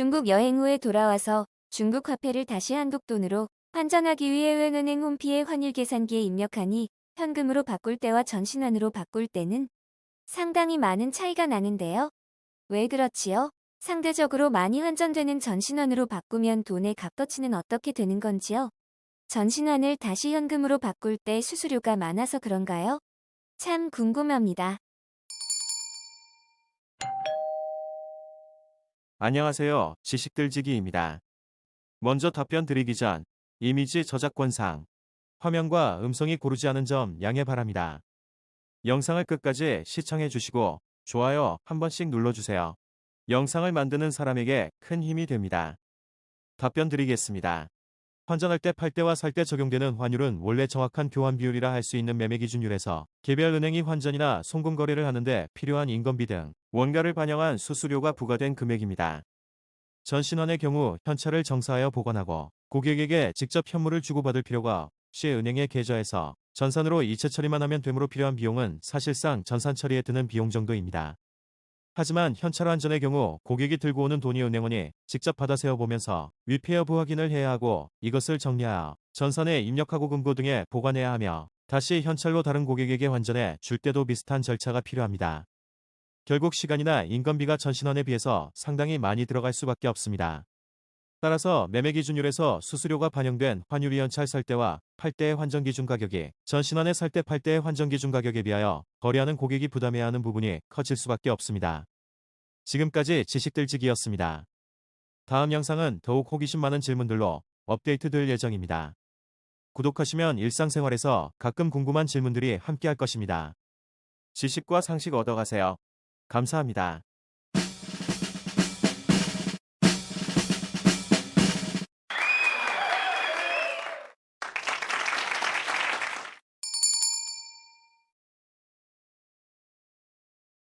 중국 여행 후에 돌아와서 중국 화폐를 다시 한국 돈으로 환전하기 위해 은행은행 홈피의 환율 계산기에 입력하니 현금으로 바꿀 때와 전신환으로 바꿀 때는 상당히 많은 차이가 나는데요. 왜 그렇지요? 상대적으로 많이 환전되는 전신환으로 바꾸면 돈의 값어치는 어떻게 되는 건지요? 전신환을 다시 현금으로 바꿀 때 수수료가 많아서 그런가요? 참 궁금합니다. 안녕하세요. 지식들지기입니다. 먼저 답변 드리기 전 이미지 저작권상 화면과 음성이 고르지 않은 점 양해 바랍니다. 영상을 끝까지 시청해 주시고 좋아요 한 번씩 눌러주세요. 영상을 만드는 사람에게 큰 힘이 됩니다. 답변 드리겠습니다. 환전할 때 팔 때와 살 때 적용되는 환율은 원래 정확한 교환 비율이라 할 수 있는 매매 기준율에서 개별 은행이 환전이나 송금 거래를 하는데 필요한 인건비 등 원가를 반영한 수수료가 부과된 금액입니다. 전신환의 경우 현찰을 정사하여 보관하고 고객에게 직접 현물을 주고받을 필요가 없이 은행에 계좌에서 전산으로 이체 처리만 하면 되므로 필요한 비용은 사실상 전산 처리에 드는 비용 정도입니다. 하지만 현찰 환전의 경우 고객이 들고 오는 돈이 은행원이 직접 받아 세어보면서 위폐 여부 확인을 해야 하고 이것을 정리하여 전산에 입력하고 금고 등에 보관해야 하며 다시 현찰로 다른 고객에게 환전해 줄 때도 비슷한 절차가 필요합니다. 결국 시간이나 인건비가 전신환에 비해서 상당히 많이 들어갈 수밖에 없습니다. 따라서 매매 기준율에서 수수료가 반영된 환율이 현찰 살 때와 팔 때의 환전 기준 가격이 전신환에 살 때 팔 때의 환전 기준 가격에 비하여 거래하는 고객이 부담해야 하는 부분이 커질 수밖에 없습니다. 지금까지 지식들지기였습니다. 다음 영상은 더욱 호기심 많은 질문들로 업데이트 될 예정입니다. 구독하시면 일상생활에서 가끔 궁금한 질문들이 함께할 것입니다. 지식과 상식 얻어가세요. 감사합니다.